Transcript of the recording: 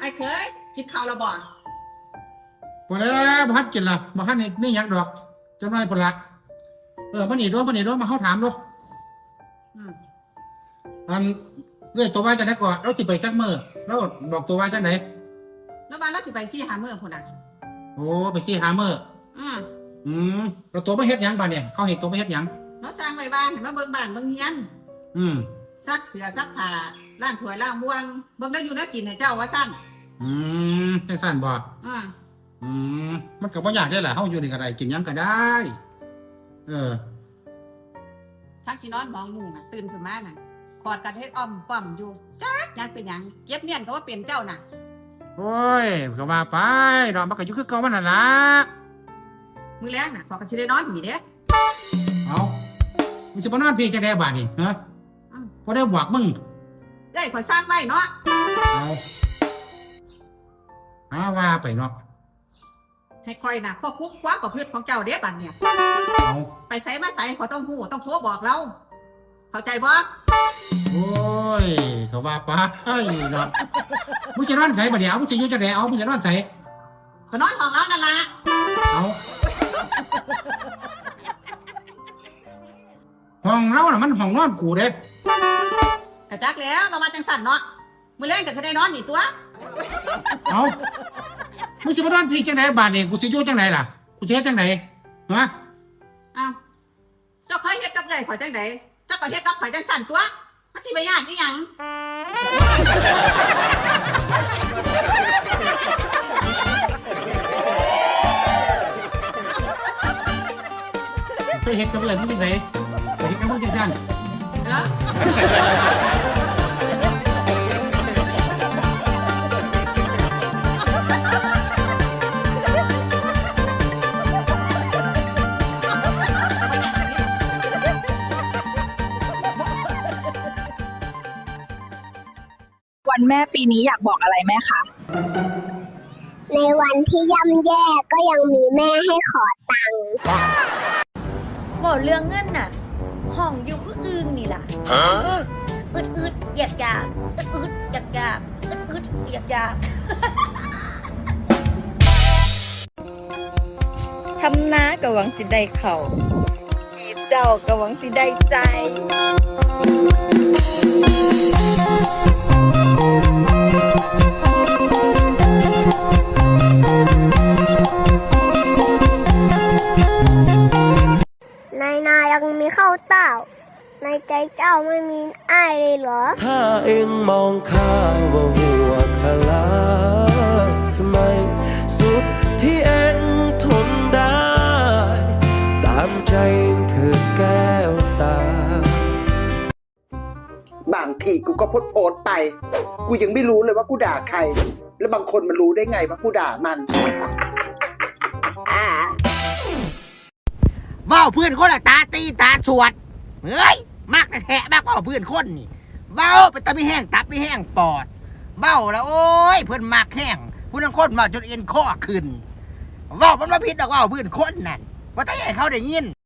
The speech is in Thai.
ไอ้เคยกินข้าวและบ่พอแล้วพัดกินละมาพัดนี่นี่ยักดอกจะน้อยพนละเออมันหนีด้วยมันหนีด้วยมาเขาถามด้วยอืมอันเอ้ยตัวว่าจะได้ก่อนเราสิไปจักมือแล้วบอกตัวว่าจังไหนแล้วบ้านเราสิไปซี่หามื้อพุ่นน่ะโอ้ไปซี่หามืออืมอืมเราตัวไม่เฮ็ดหยังบ้านเนี่ยเขาเห็นตัวไม่เฮ็ดหยังเราสร้างไว้บ้านให้มาเบิ่งบ้านเบิ่งเฮียนอืมซักเสือซักผ้า ล้างถ้วยล้างบ้วงเบิ่งได้อยู่แนวกินให้เจ้าว่าซั่นอืมจังสั่นบ่อืมอืมมันก็บ่ยากได้แหละเฮาอยู่นี่ก็ได้กินหยังก็ได้ เออ ทักที่นอนมองหมู่น่ะ ตื่นขึ้นมาน่ะขอดกันเฮ็ดอ้อมป้อมอยู่จักยังเป็นหยังเก็บเนียนเขาว่าเป็นเจ้าน่ะโอ้ยก็ว่าไปดอกมันก็อยู่คือเก่ามันนั่นล่ะมื้อแรงน่ะขอยก็สิได้นอนหีเด้ เอามึงสิมานอนพี่จังได๋บาดนี่ฮะอืมบ่ได้บอกมึง เอ้ยข่อยสร้างไว้เนาะเอาเอาว่าไปเนาะให้ข่อยน่ะควบคุมความประพฤติของเจ้าเด้บัดเนี่ย เอาไปไสมาไสขอยต้องฮู้ต้องโทรบอกเรา เข้าใจบ่โอ้ยก็ว่าไปเนาะมึงสินอนไสบัดนี้เอามึงสิอยู่จังได๋เอามึงจะนอนไสก็นอนห้องเรานั่นล่ะเอาห้องเราน่ะมันห้องนอนกูเด้กะ จักแล้วเรามาจังสั่นเนาะมื้อแรงก็จะได้นอนนี่ตัว เอามึงสิมานอนพี่จังไดบาดนี่กูสิอยู่จังไดล่ะ กูสิเฮ็ดจังไดฮะอ้าวเจ้าเคยเฮ็ดกับใหญ่ข่อยจังไดเจ้าก็เฮ็ดกับข่อยจังสั่นตัวมันสิไปยากอีหยังเคยเฮ็ดกับเอื้อยมึงจังไดไปเฮ็ดกับมึงจังซั่นเออ วันแม่ปีนี้อยากบอกอะไรแม่คะ ในวันที่ย่ำแย่ก็ยังมีแม่ให้ขอตังค์บอกเรื่องเงินน่ะ ห้องอยู่คืออึงนี่ล่ะอึดอึดอยากอยากอึดอึดอยากอยากอึดอึดอยากอยากทำน้ากะหวังสิได้เขาจีบเจ้ากะหวังสิได้ใจ ไม่มีอ้ายเลยเหรอ ถ้าเองมองข้าว่าหัวคลาสมัย สุดที่เองทนได้ ตามใจเธอแก้วตา บางทีกูก็โพสต์โพสต์ไป กูยังไม่รู้เลยว่ากูด่าใคร แล้วบางคนมันรู้ได้ไงว่ากูด่ามัน เว้าเพื่อนคนละตาตีตาสวด เฮ้ย มากแทะมากเว้าเพื่อนคนนี่เบ้าไปตะไม่แห้งตับไม่แห้งปอดเบ้าแล้วโอ้ยเพื่อนมากแห้งผู้นังคนมาจนเอ็นข้อขึ้นว่ามันว่าพิษดอกว่าเพื่อนคนนั่นว่าแต่ให้เขาได้ยิน